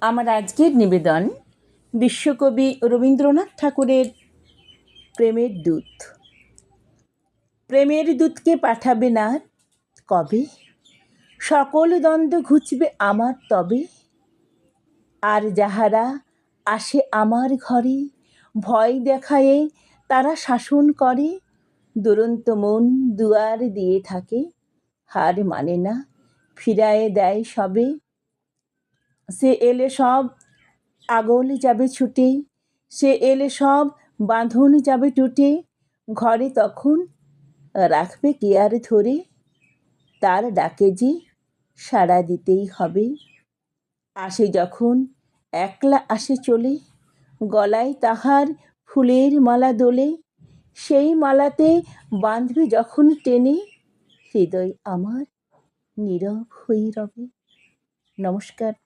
আমার আজকের নিবেদন বিশ্বকবি রবীন্দ্রনাথ ঠাকুরের প্রেমের দূত। প্রেমের দূতকে পাঠাবে না কবে? সকল দ্বন্দ্ব ঘুচবে আমার তবে। আর যাহারা আসে আমার ঘরে, ভয় দেখায়ে তারা শাসন করে। দুরন্ত মন দুয়ার দিয়ে থাকে, হার মানে না, ফিরায়ে দেয় সবে। সে এলে সব আগল যাবে ছুটে, সে এলে সব বাঁধন যাবে টুটে, ঘরে তখন রাখবে কে আর ধরে? তার ডাকে যে সাড়া দিতেই হবে। আসে যখন একলা আসে চলে, গলায় তাহার ফুলের মালা দোলে, সেই মালাতে বাঁধবে যখন টেনে, হৃদয় আমার নীরব হয়ে রবে। নমস্কার।